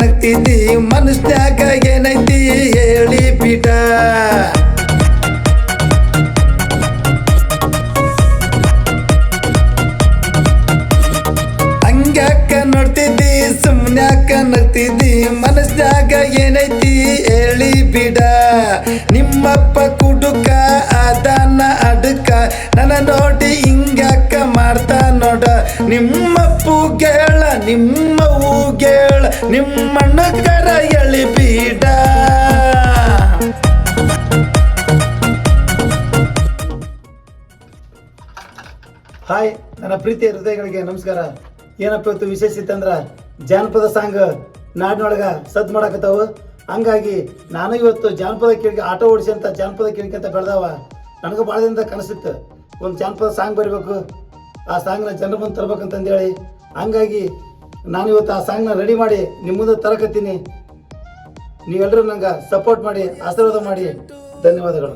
ನಡ್ತಿದ್ದಿ ಮನಸ್ನ್ಯಾಗ ಏನೈತಿ ಹೇಳಿ ಪೀಠ. ಹಂಗ್ಯಾಕ ನೋಡ್ತಿದ್ದಿ ಸುಮ್ನ್ಯಾಕ ನಗ್ತಿದ್ದಿ ಮನಸ್ನ್ಯಾಗ ಏನೈತಿ ಹೇಳಿ ಬಿಡ ನಿಮ್ಮಪ್ಪ ಕುಡುಕ, ಅದನ್ನ ಅಡುಕ, ನನ್ನ ನೋಡಿ ಮಾಡ್ತಾ ನೋಡ ನಿಮ್ಮಪ್ಪು ಗೇಳ ನಿಮ್ಮ ಗೇಳ ನಿಮ್ಮಣ್ಣ ಕರ ಎಳಿ ಬೀಡ. ಹಾಯ್, ನನ್ನ ಪ್ರೀತಿಯ ಹೃದಯಗಳಿಗೆ ನಮಸ್ಕಾರ. ಏನಪ್ಪ ಇವತ್ತು ವಿಶೇಷ ಇತ್ತಂದ್ರ, ಜಾನಪದ ಸಾಂಗ್ ನಾಡಿನೊಳಗ ಸದ್ ಮಾಡಾಕತ್ತಾವ. ಹಂಗಾಗಿ ನಾನು ಇವತ್ತು ಜಾನಪದ ಕೇಳಿಕೆ ಆಟೋ ಓಡಿಸಿ ಅಂತ ಜಾನಪದ ಕೇಳಿಕೆ ಅಂತ ಬೆಳೆದವ. ನನಗೂ ಭಾಳ ದಿನದ ಕನಸಿತ್ತು. ಒಂದು ಜಾನಪದ ಸಾಂಗ್ ಬರಿಬೇಕು. ಆ ಸಾಂಗ್ನ ಜನರ ಬಂದು ತರ್ಬೇಕಂತಂದೇಳಿ, ಹಂಗಾಗಿ ನಾನು ಇವತ್ತು ಆ ಸಾಂಗ್ನ ರೆಡಿ ಮಾಡಿ ನಿಮ್ಮ ಮುಂದೆ ತರಕತ್ತೀನಿ. ನೀವೆಲ್ಲರೂ ನಂಗೆ ಸಪೋರ್ಟ್ ಮಾಡಿ, ಆಶೀರ್ವಾದ ಮಾಡಿ. ಧನ್ಯವಾದಗಳು.